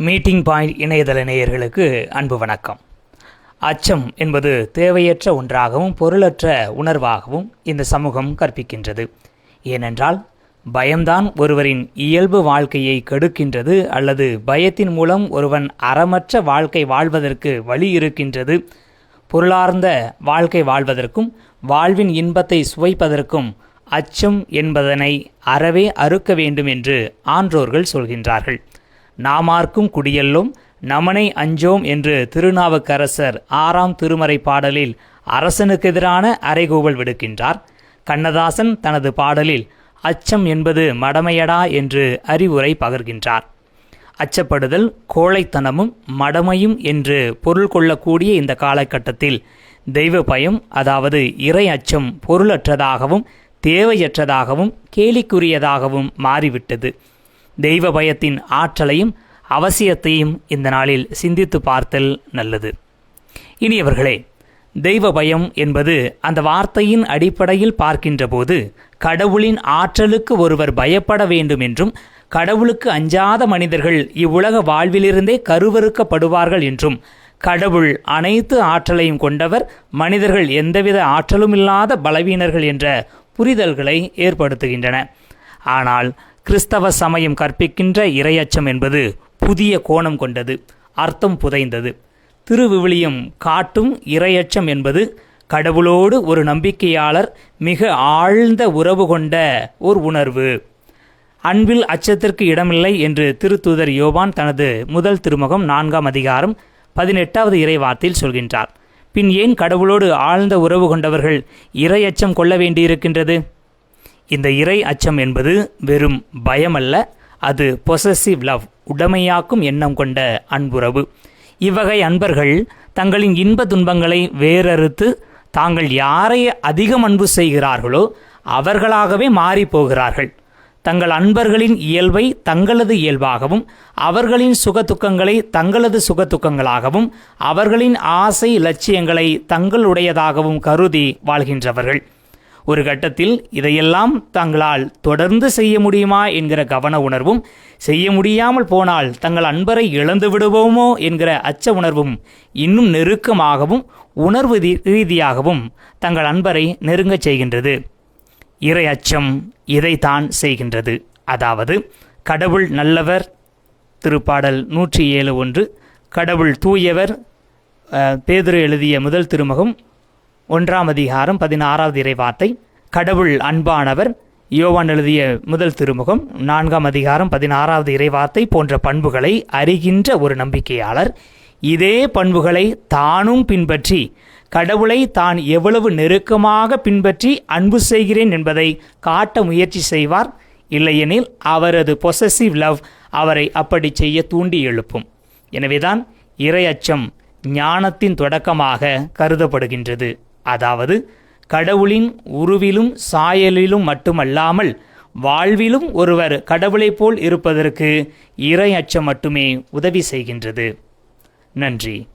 Meeting point இணையதள நேயர்களுக்கு அன்பு வணக்கம். அச்சம் என்பது தேவையற்ற ஒன்றாகவும் பொருளற்ற உணர்வாகவும் இந்த சமூகம் கற்பிக்கின்றது. ஏனென்றால் பயம்தான் ஒருவரின் இயல்பு வாழ்க்கையை கெடுக்கின்றது அல்லது பயத்தின் மூலம் ஒருவன் அறமற்ற வாழ்க்கை வாழ்வதற்கு வழி இருக்கின்றது. பொருளார்ந்த வாழ்க்கை வாழ்வதற்கும் வாழ்வின் இன்பத்தை சுவைப்பதற்கும் அச்சம் என்பதனை அறவே அறுக்க வேண்டும் என்று ஆன்றோர்கள் சொல்கின்றார்கள். நாமார்க்கும் குடியெல்லோம் நமனை அஞ்சோம் என்று திருநாவுக்கரசர் ஆறாம் திருமறை பாடலில் அரசனுக்கு எதிரான அறைகூவல் விடுக்கின்றார். கண்ணதாசன் தனது பாடலில் அச்சம் என்பது மடமையடா என்று அறிவுரை பகர்கின்றார். அச்சப்படுதல் கோழைத்தனமும் மடமையும் என்று பொருள் கொள்ளக்கூடிய இந்த காலகட்டத்தில் தெய்வ பயம் அதாவது இறை அச்சம் பொருளற்றதாகவும் தேவையற்றதாகவும் கேலிக்குரியதாகவும் மாறிவிட்டது. தெய்வ பயத்தின் ஆற்றலையும் அவசியத்தையும் இந்த நாளில் சிந்தித்து பார்த்தல் நல்லது. இனியவர்களே தெய்வ பயம் என்பது அந்த வார்த்தையின் அடிப்படையில் பார்க்கின்றபோது கடவுளின் ஆற்றலுக்கு ஒருவர் பயப்பட வேண்டும் என்றும் கடவுளுக்கு அஞ்சாத மனிதர்கள் இவ்வுலக வாழ்விலிருந்தே கருவறுக்கப்படுவார்கள் என்றும் கடவுள் அனைத்து ஆற்றலையும் கொண்டவர் மனிதர்கள் எந்தவித ஆற்றலும் இல்லாத பலவீனர்கள் என்ற புரிதல்களை ஏற்படுத்துகின்றன. ஆனால் கிறிஸ்தவ சமயம் கற்பிக்கின்ற இரையச்சம் என்பது புதிய கோணம் கொண்டது அர்த்தம் புதைந்தது. திருவிவிலியம் காட்டும் இரையச்சம் என்பது கடவுளோடு ஒரு நம்பிக்கையாளர் மிக ஆழ்ந்த உறவு கொண்ட ஒரு உணர்வு. அன்பில் அச்சத்திற்கு இடமில்லை என்று திருத்தூதர் யோவான் தனது முதல் திருமுகம் நான்காம் அதிகாரம் பதினெட்டாவது இறைவார்த்தையில் சொல்கின்றார். பின் ஏன் கடவுளோடு ஆழ்ந்த உறவு கொண்டவர்கள் இரையச்சம் கொள்ள வேண்டியிருக்கின்றது? இந்த இறை அச்சம் என்பது வெறும் பயமல்ல அது பொசசிவ் லவ் உடமையாக்கும் எண்ணம் கொண்ட அன்புறவு. இவ்வகை அன்பர்கள் தங்களின் இன்ப துன்பங்களை வேறறுத்து தாங்கள் யாரை அதிகம் அன்பு செய்கிறார்களோ அவர்களாகவே மாறிப் போகிறார்கள் தங்கள் அன்பர்களின் இயல்பை தங்களது இயல்பாகவும் அவர்களின் சுகதுக்கங்களை தங்களது சுகதுக்கங்களாகவும் அவர்களின் ஆசை லட்சியங்களை தங்களுடையதாகவும் கருதி வாழ்கின்றவர்கள். ஒரு கட்டத்தில் இதையெல்லாம் தங்களால் தொடர்ந்து செய்ய முடியுமா என்கிற கவன உணர்வும் செய்ய முடியாமல் போனால் தங்கள் அன்பரை இழந்து விடுவோமோ என்கிற அச்ச உணர்வும் இன்னும் நெருக்கமாகவும் உணர்வு ரீ- ரீதியாகவும் தங்கள் அன்பரை நெருங்கச் செய்கின்றது. இறை அச்சம் இதைத்தான் செய்கின்றது. அதாவது கடவுள் நல்லவர் திருப்பாடல் நூற்றி ஏழு ஒன்று கடவுள் தூயவர் பேதுரு எழுதிய முதல் திருமுகம் ஒன்றாம் அதிகாரம் பதினாறாவது இறைவார்த்தை. கடவுள் அன்பானவர் யோவான் எழுதிய முதல் திருமுகம் நான்காம் அதிகாரம் பதினாறாவது இறைவார்த்தை போன்ற பண்புகளை அறிகின்ற ஒரு நம்பிக்கையாளர். இதே பண்புகளை தானும் பின்பற்றி கடவுளை தான் எவ்வளவு நெருக்கமாக பின்பற்றி அன்பு செய்கிறேன் என்பதை காட்ட முயற்சி செய்வார். இல்லையெனில் அவரது பொசசிவ் லவ் அவரை அப்படி செய்ய தூண்டி எழுப்பும். எனவேதான் இரையச்சம் ஞானத்தின் தொடக்கமாக கருதப்படுகின்றது. அதாவது கடவுளின் உருவிலும் சாயலிலும் மட்டுமல்லாமல் வாழ்விலும் ஒருவர் கடவுளைப் போல் இருப்பதற்கு இறை அச்சம் மட்டுமே உதவி செய்கின்றது. நன்றி.